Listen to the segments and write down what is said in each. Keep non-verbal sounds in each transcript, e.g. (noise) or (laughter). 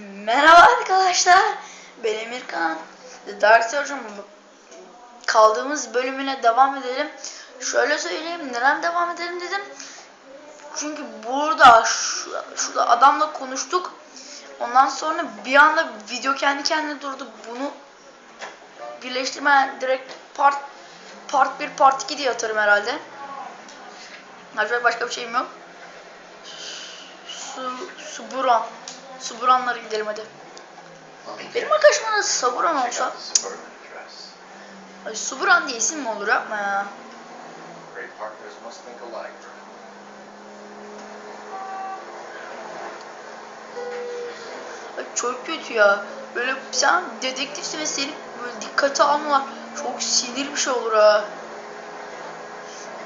Merhaba arkadaşlar. Ben Emirkan. The Dark Surgeon. Kaldığımız bölümüne devam edelim. Şöyle söyleyeyim. Neden devam edelim dedim. Çünkü burada şu, şurada adamla konuştuk. Ondan sonra bir anda video kendi kendine durdu. Bunu birleştirme direkt part part 1 part 2 diye atarım herhalde. Acaba başka bir şeyim yok. Su, Suburan. Suburanlara gidelim hadi. Benim arkadaşım adı Saburan olsa. Ay, Suburan diye isim mi olur yapma ya. Ay, çok kötü ya. Böyle sen dedektifsin ve seni böyle dikkate almalar çok sinir bir şey olur ha.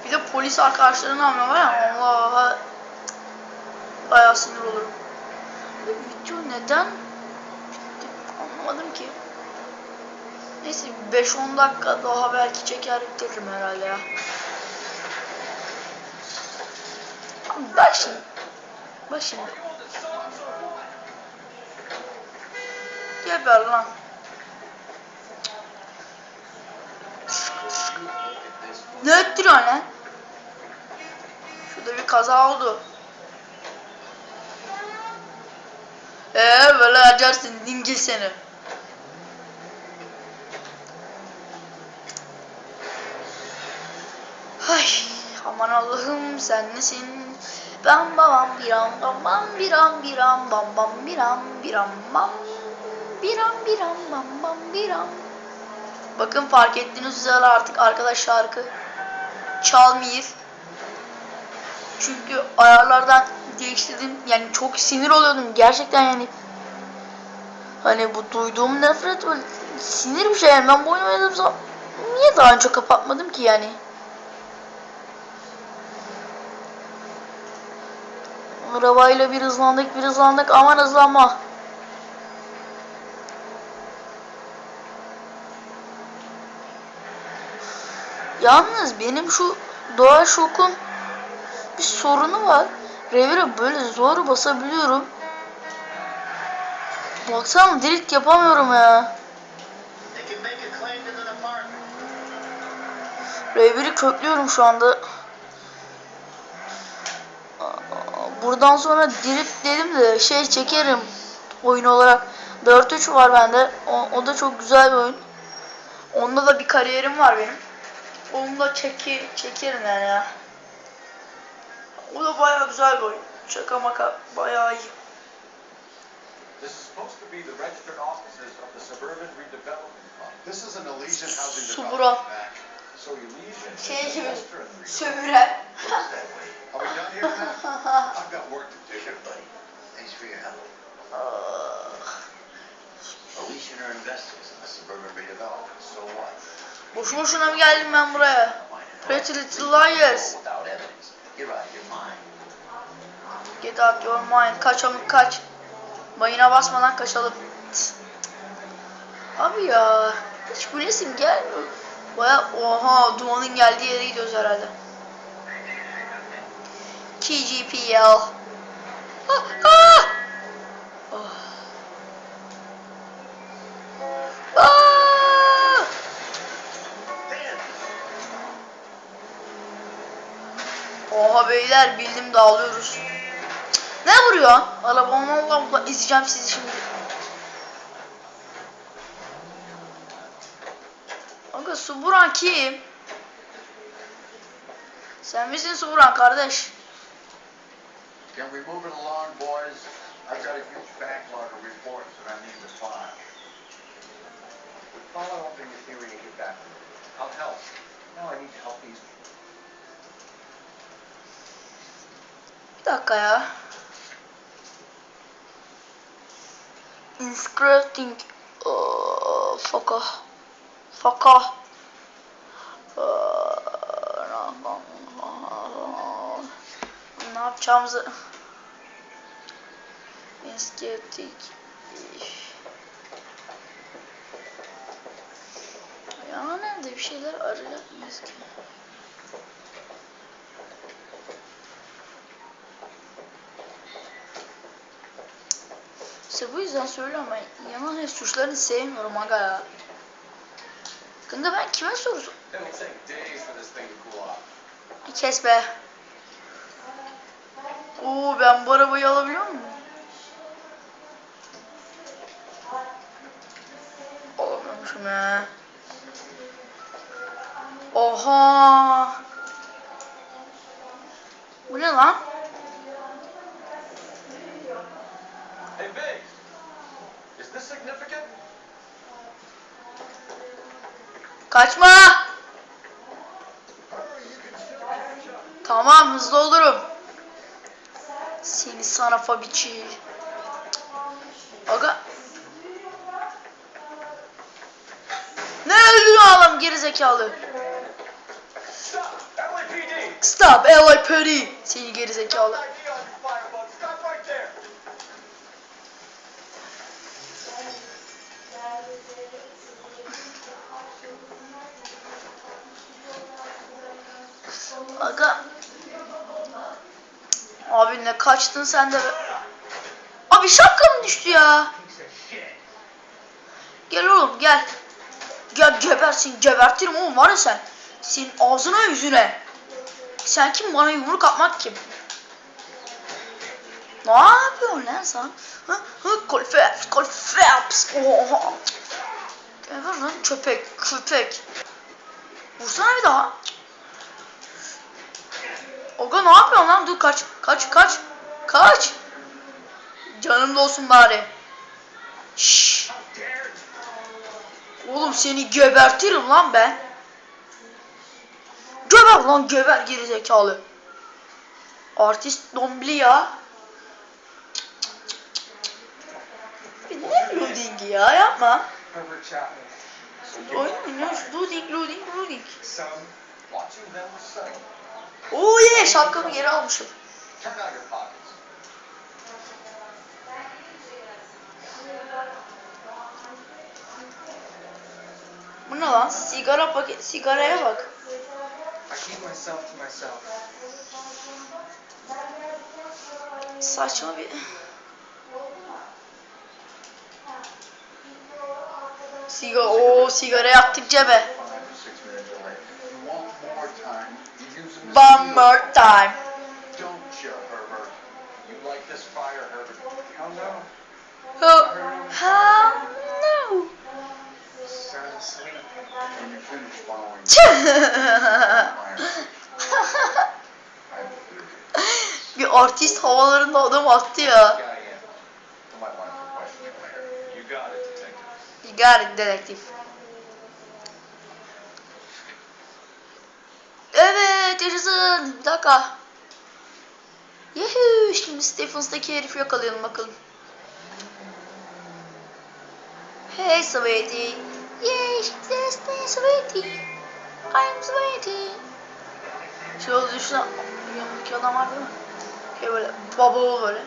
Bir de polis arkadaşlarını alma var ya Allah'a bayağı sinir olurum. Video neden anlamadım ki. Neyse 5-10 dakika daha belki çeker bitiririm herhalde ya. Bak şimdi. Bak şimdi. Geber lan. Ne ettiriyorsun lan? Şurada bir kaza oldu. Eee böyle açarsın dingil seni. Ay aman Allah'ım sen nesin? Bam bam biram bam bam biram biram bam bam biram biram bam biram biram bam bam biram. Bakın fark ettiğiniz üzere artık arkadaş şarkı çalmıyor. Çünkü ayarlardan değiştirdim. Yani çok sinir oluyordum gerçekten yani. Hani bu duyduğum nefret böyle sinir bir şey yani. Ben bu oyunu oynadığım zaman niye daha önce kapatmadım ki yani? Arabayla bir hızlandık bir hızlandık aman hızlanma. Yalnız benim şu doğa şokun bir sorunu var. Revire böyle zor basabiliyorum. Baksana drift yapamıyorum ya. They can make a claim to the department. Revir'i köklüyorum şu anda. Buradan sonra drift dedim de şey çekerim oyun olarak. 4-3 var bende. O, o da çok güzel bir oyun. Onda da bir kariyerim var benim. Onu da çeki, çekerim yani ya. O da bayağı güzel bir oyun. Şaka maka bayağı iyi. This is supposed to be the registered offices of the Suburban Redevelopment Fund. This is an Elysian Housing. Development. So Elysian Şey gibi redevelopment. sömüren. (laughs) Are we done here, Matt? (laughs) I've got work to do. Sure, buddy. Thanks for your help. Elysian are investors in the Suburban Redevelopment. So what? Boşu boşuna mı geldim ben buraya? Pretty Little Liars. You're out of your mind. Get out your mind. Kaç amık kaç. Mayına basmadan kaçalım. Abi ya. Hiç bu resim gelmiyor. Baya oha dumanın geldiği yere gidiyoruz herhalde. KGPL. Ah, ah! Beyler bildim dağılıyoruz. Ne vuruyor? Arabam Allah Allah izleyeceğim sizi şimdi. Aga Suburan kim? Sen misin Suburan kardeş? Can we move it along, boys? I've got a huge backlog of reports that I need to file. Follow up in your theory and get back. I'll help. Now I need to help these Bir dakika ya. Inscripting faka faka ne yapacağımızı Inscripting ya nerede bir şeyler mıyız ki? İşte bu yüzden söylüyorum ben yalan suçlarını sevmiyorum aga ya. Kanka ben kime sorusu? Kes be. Oo ben bu arabayı alabiliyor muyum? Alamıyormuşum ya. Oha. Bu ne lan? Hey, Biggs! Is this significant? Kaçma. Tamam hızlı olurum. Seni sana fabiçi. Aga. Ne ölüyor adam gerizekalı. Stop! LAPD! Stop LAPD. Seni gerizekalı. ID on you, firebug! Stop right there! Aga. Kaçtın sen de. Abi şapkam düştü ya. Gel oğlum gel. Gel gebersin gebertirim oğlum var ya sen. Senin ağzına yüzüne. Sen kim bana yumruk atmak kim? Ne yapıyorsun lan sen? Hı hı kolfeps kolfeps. Oha. Geber lan köpek köpek. Vursana bir daha. Oga ne yapıyorsun lan? Dur kaç. Kaç kaç. Kaç. Canım da olsun bari. Şşş. Oğlum seni gebertirim lan ben. Geber lan geber gerizekalı. Artist dombili ya. Ne loading ya yapma. Oyun oynuyoruz. Loading loading loading. Oo ye şapkamı geri almışım. Turn out your pockets. Bu ne lan? Sigara paket, sigaraya bak. Saçma bir... Sigara, o sigara yaktık cebe. One more time, you use them. One When (laughs) bir artist havalarında adam attı ya. You got it, dedektif. Evet yaşasın. Bir dakika. Yuhuu şimdi Stephens'taki herifi yakalayalım bakalım. Hey sweetie. Yes, yes, me sweetie. I'm sweetie. Şey oldu düşünsene. Yanındaki adam var değil mi? Şey böyle baba oğul böyle.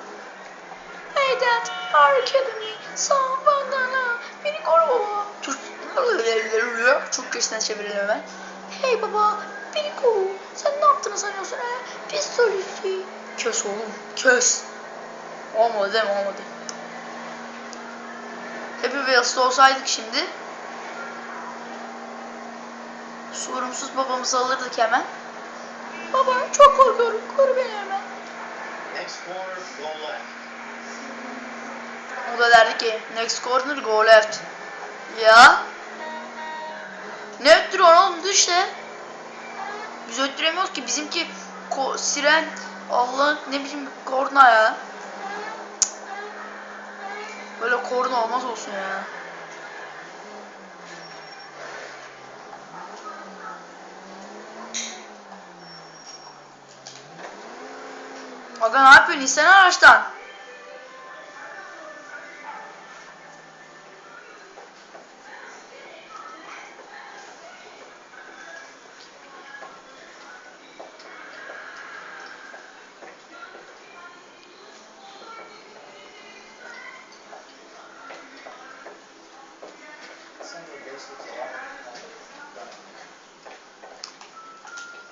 Hey dad, are you kidding me? Someone bana beni koru baba. Türk Türkçesinden çevirelim hemen. Hey baba, beni koru. Sen ne yaptığını sanıyorsun he? Pistolisi. Kes oğlum, kes. Olmadı değil mi? Olmadı. Happy Wheels'ta olsaydık şimdi sorumsuz babamızı alırdık hemen. Baba çok korkuyorum. Koru beni hemen. Next corner, go left. O da derdi ki next corner go left. Ya. Ne öttürüyorsun oğlum işte. Biz öttüremiyoruz ki bizimki ko siren Allah ne bileyim korna ya. Böyle korna olmaz olsun ya. Aga ne yapıyorsun? İnsene araçtan.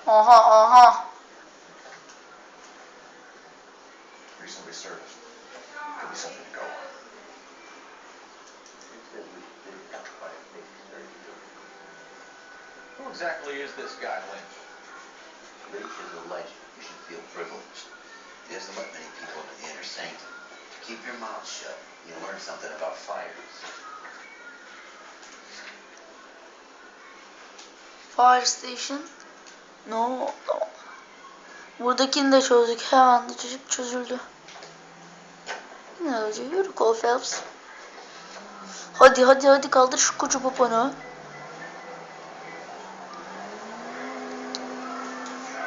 Aha aha. service could be something to go on. Who exactly is this guy, Lynch? Lynch is a legend. You should feel privileged. He doesn't let many people into the inner sanctum. Keep your mouth shut. You learn something about fires. Fire station? No. Buradakini de çözdük. Hemen de çocuk çözüldü. Ne? Yürü Cole Phelps. Hadi hadi hadi kaldır şu koca poponu.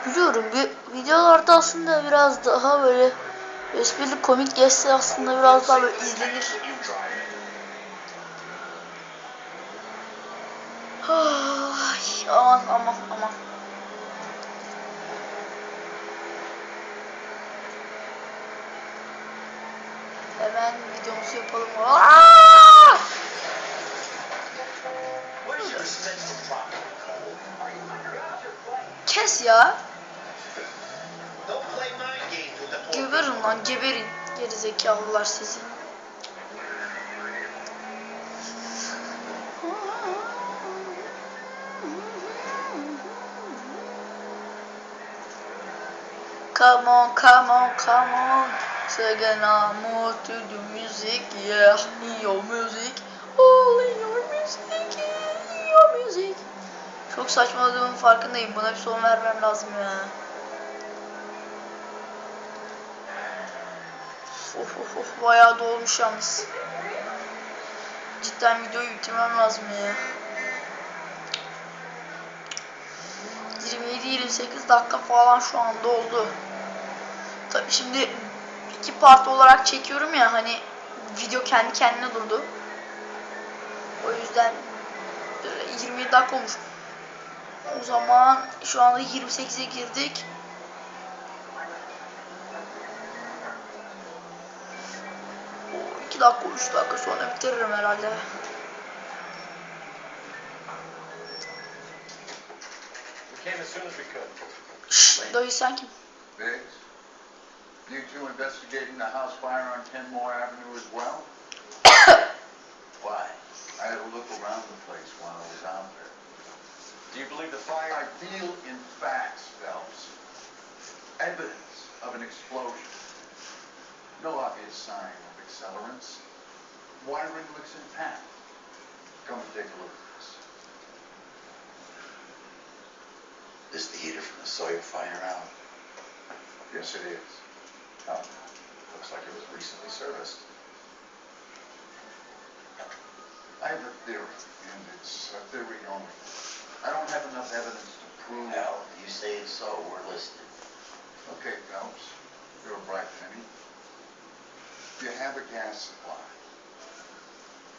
Biliyorum bir videolarda aslında biraz daha böyle esprili komik geçse aslında biraz daha böyle izlenir. Ay, aman aman aman. Hemen videomuzu yapalım. Aa! Kes ya. Geberin lan geberin. Gerizekalılar sizi. Come on, come on, come on. Singing on more to the music, yeah. Your music, all in your music. In your music. Çok saçmaladığımın farkındayım. Buna bir son vermem lazım ya. Of of of bayağı dolmuş yalnız. Cidden videoyu bitirmem lazım ya. 27-28 dakika falan şu anda oldu. Tabi şimdi iki part olarak çekiyorum ya hani video kendi kendine durdu. O yüzden böyle 27 dakika olmuş. O zaman şu anda 28'e girdik. O 2 dakika 3 dakika sonra bitiririm herhalde. Şşş dayı sen kim? Biggs, you two investigating the house fire on Kenmore Avenue as well? (coughs) Why? I had a look around the place while I was out there. Do you believe the fire? I fire? deal in facts, Phelps. Evidence of an explosion. No obvious sign of accelerants. Wiring looks intact. Come and take a look at this. This the heater from the Sawyer fire out? Yes, it is. Oh, looks like it was recently serviced. I have a theory, and it's a theory only. I don't have enough evidence to prove. If you say it's so, we're listening. Okay, Phelps, you're a bright penny. You have a gas supply.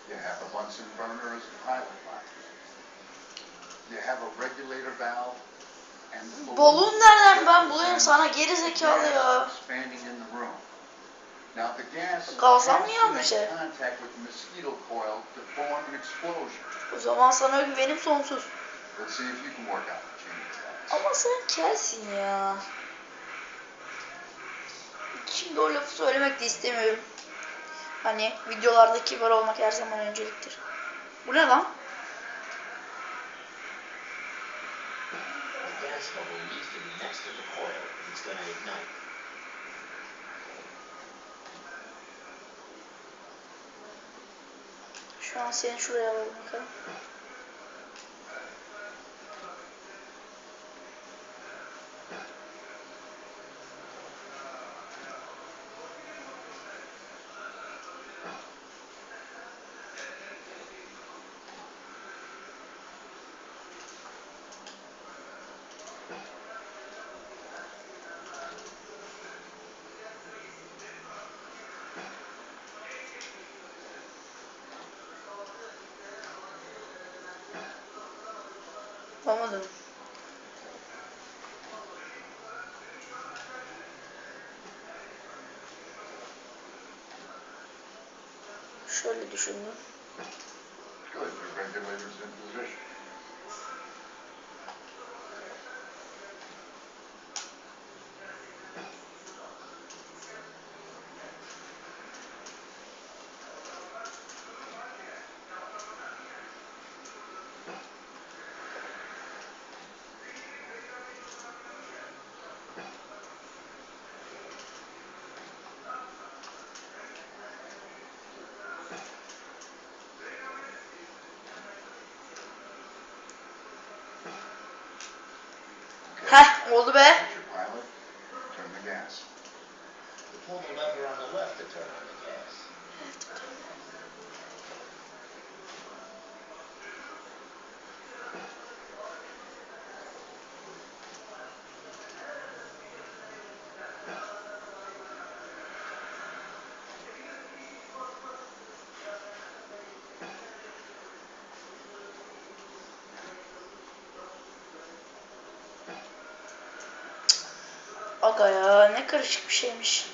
You have a Bunsen burner as a pilot light. You have a regulator valve Balon nereden ben bulayım sana geri zekalı ya. Gazdan mı yanmış ev? O zaman sana güvenim sonsuz. Ama sen kelsin ya. Şimdi o lafı söylemek de istemiyorum. Hani videolarda kibar olmak her zaman önceliktir. Bu ne lan? The gas bubble needs to be next to the coil if it's gonna ignite. Şu an seni şuraya alalım bakalım. Yapamadım. Şöyle düşündüm. Oldu be. That's your pilot. Turn the gas. Pull the lever on the left to turn on the gas. Aga ne karışık bir şeymiş.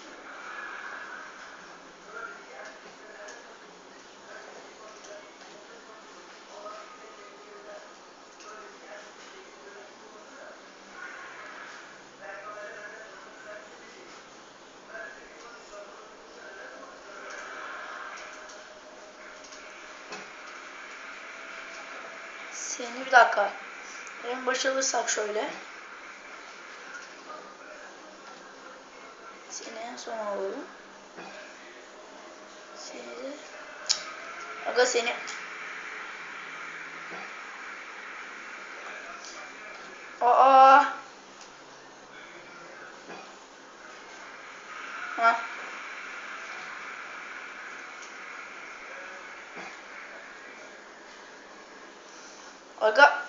Seni bir dakika. En başa alırsak şöyle. Aga seni... Aa! Ha? Aga...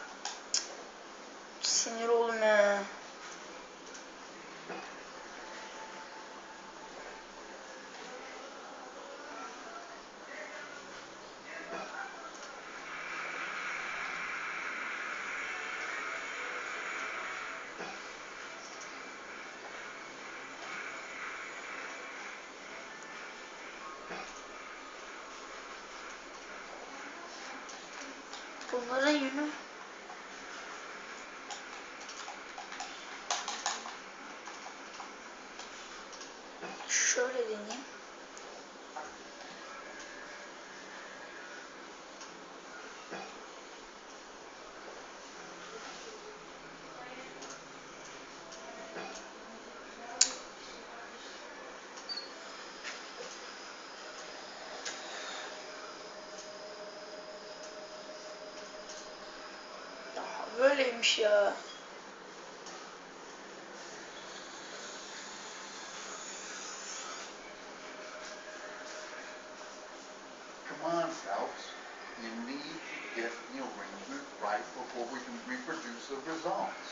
Bunların yönü... Şöyle deneyeyim. Ya böyleymiş ya. Come on, Phelps. You need to get the arrangement right before we can reproduce the results.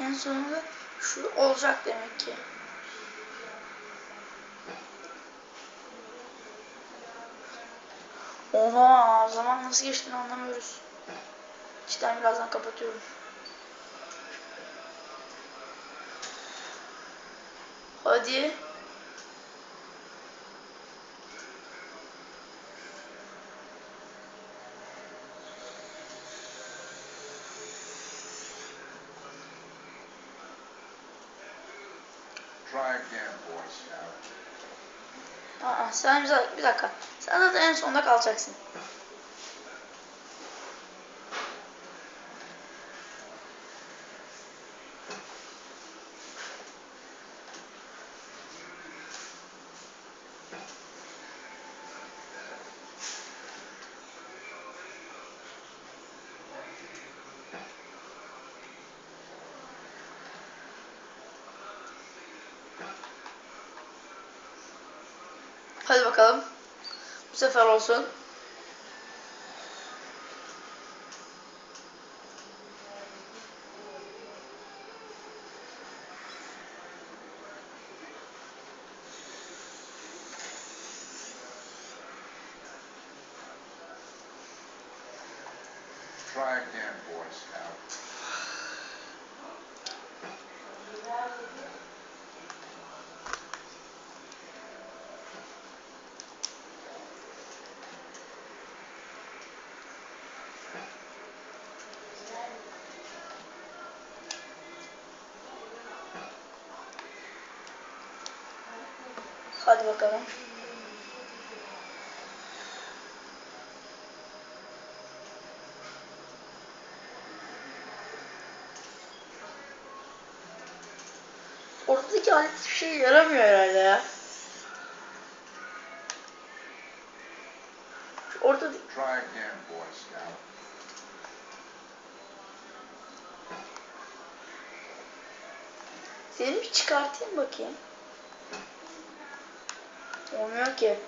En sonunda şu olacak demek ki. Oha zaman nasıl geçtiğini anlamıyoruz. Cidden birazdan kapatıyorum. Hadi. Aa, sen bir dakika. Sen zaten en sonunda kalacaksın. Hadi bakalım. Try again, Boy Scout. Hadi bakalım. Ortadaki alet hiçbir şey yaramıyor herhalde ya. Ortadaki... Seni bir çıkartayım bakayım. Olmuyor ki.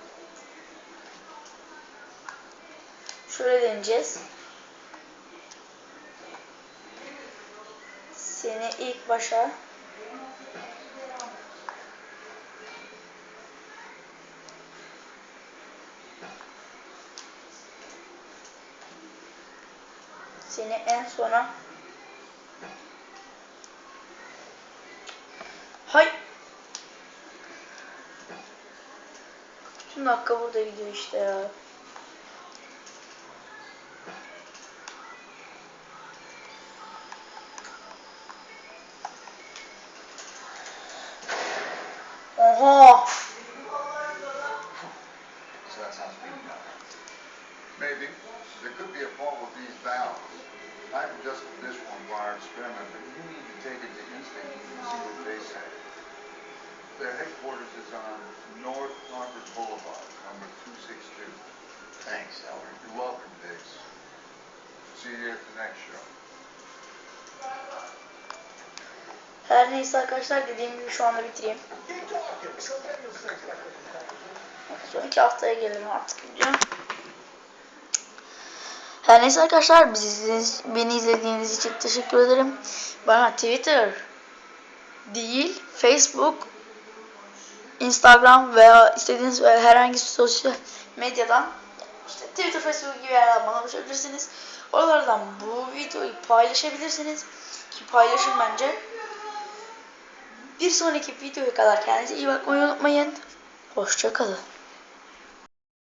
Şöyle deneyeceğiz. Seni ilk başa Seni en sona dakika burada gidiyor işte ya. Oha! So that sounds pretty bad. Maybe. There could be a fault with these valves. I've adjusted this one for our experiment, but you need to take it to Instinct and see what they say. Their headquarters is on North Harvard Boulevard, number 262. Thanks, Albert. You're welcome, Diggs. See you at the next show. Her neyse arkadaşlar dediğim gibi şu anda bitireyim. Sonraki haftaya gelirim artık video. Her neyse arkadaşlar bizi beni izlediğiniz için teşekkür ederim. Bana Twitter değil Facebook, Instagram veya istediğiniz herhangi sosyal medyadan işte Twitter, Facebook gibi yerlerden bana ulaşabilirsiniz. Oralardan bu videoyu paylaşabilirsiniz. Ki paylaşın bence. Bir sonraki videoya kadar kendinize iyi bakmayı unutmayın. Hoşçakalın.